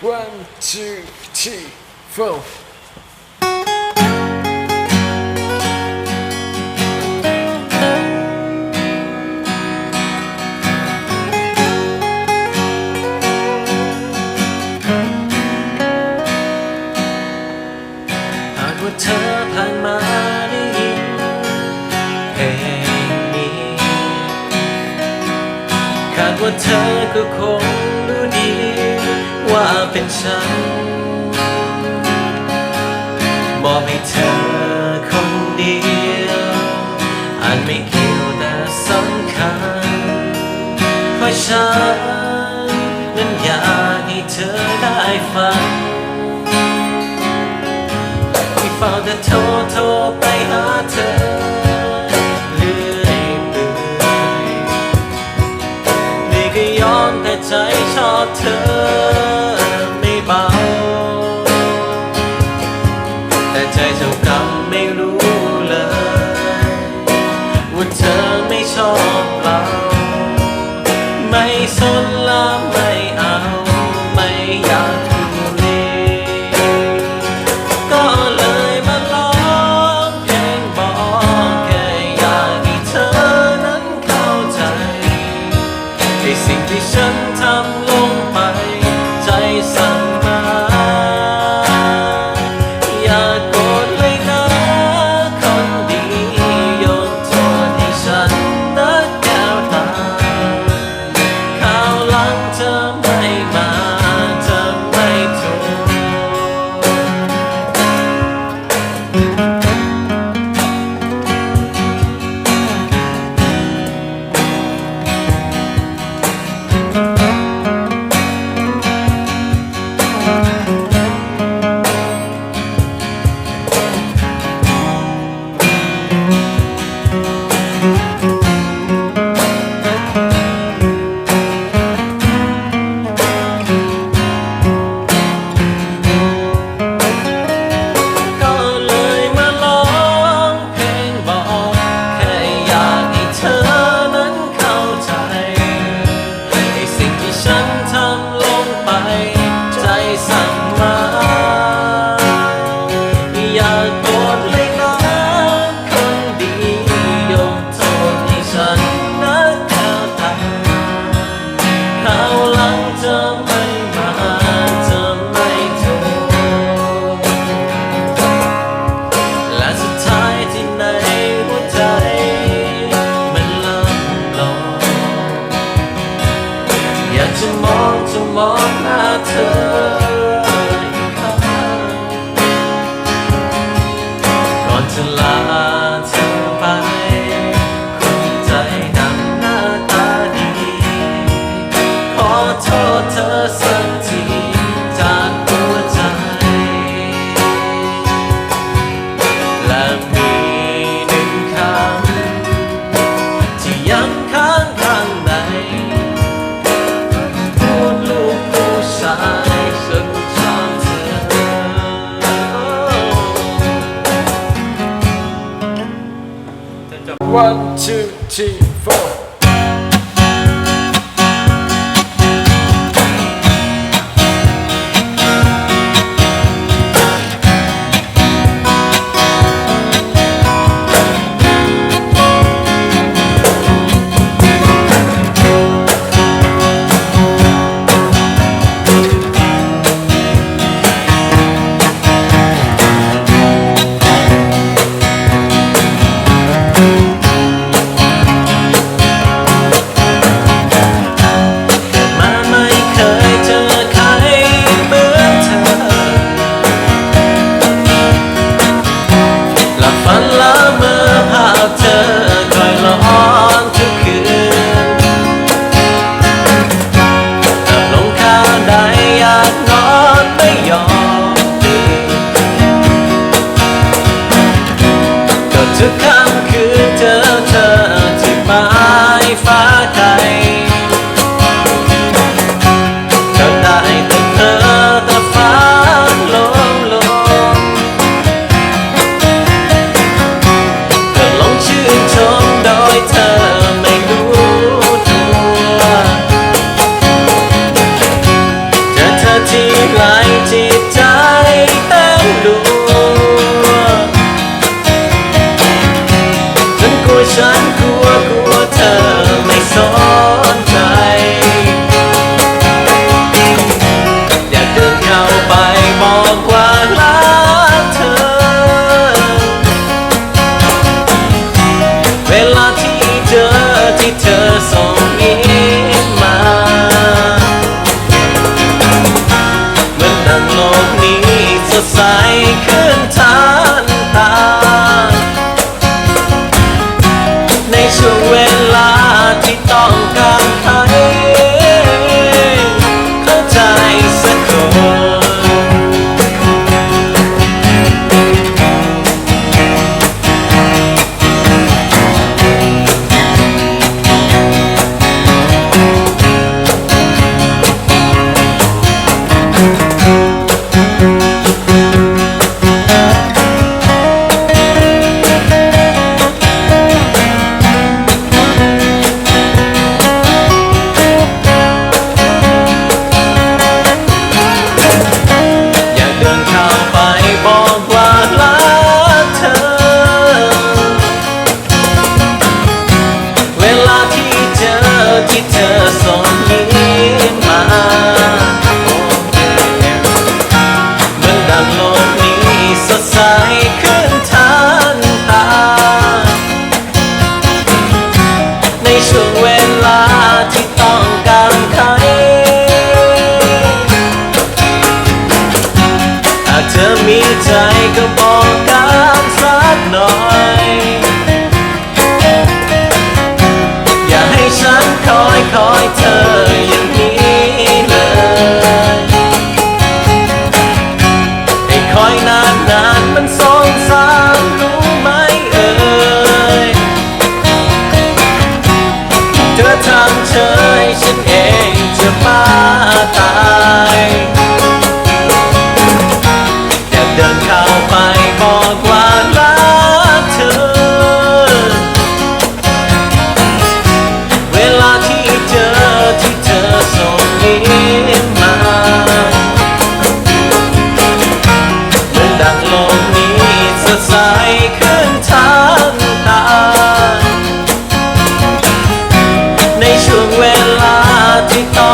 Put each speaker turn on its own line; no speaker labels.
One, two, three, four.
아구탑 한 마리 팽이 가고 타고 고 เป็นฉัน มอกให้เธอคนเดียวอันไม่เกี่ยวแต่สำคัญเพราะฉันนั้นอยากให้เธอได้ฟัง We found a toy Oh. reaching for สดใสขึ้นทาง ใสขึ้นทันตา ในช่วงเวลาที่ต้องการใครถ้าเธอมีใจก็บอกกันสักหน่อย มันสงสามรู้ไหมเอ่ยเธอทำเฉยฉันเองจะมาตายอยากเดินเข้าไปบอกว่า ดใสขึ้นทั้งตา ในช่วงเวลาที่ต้อง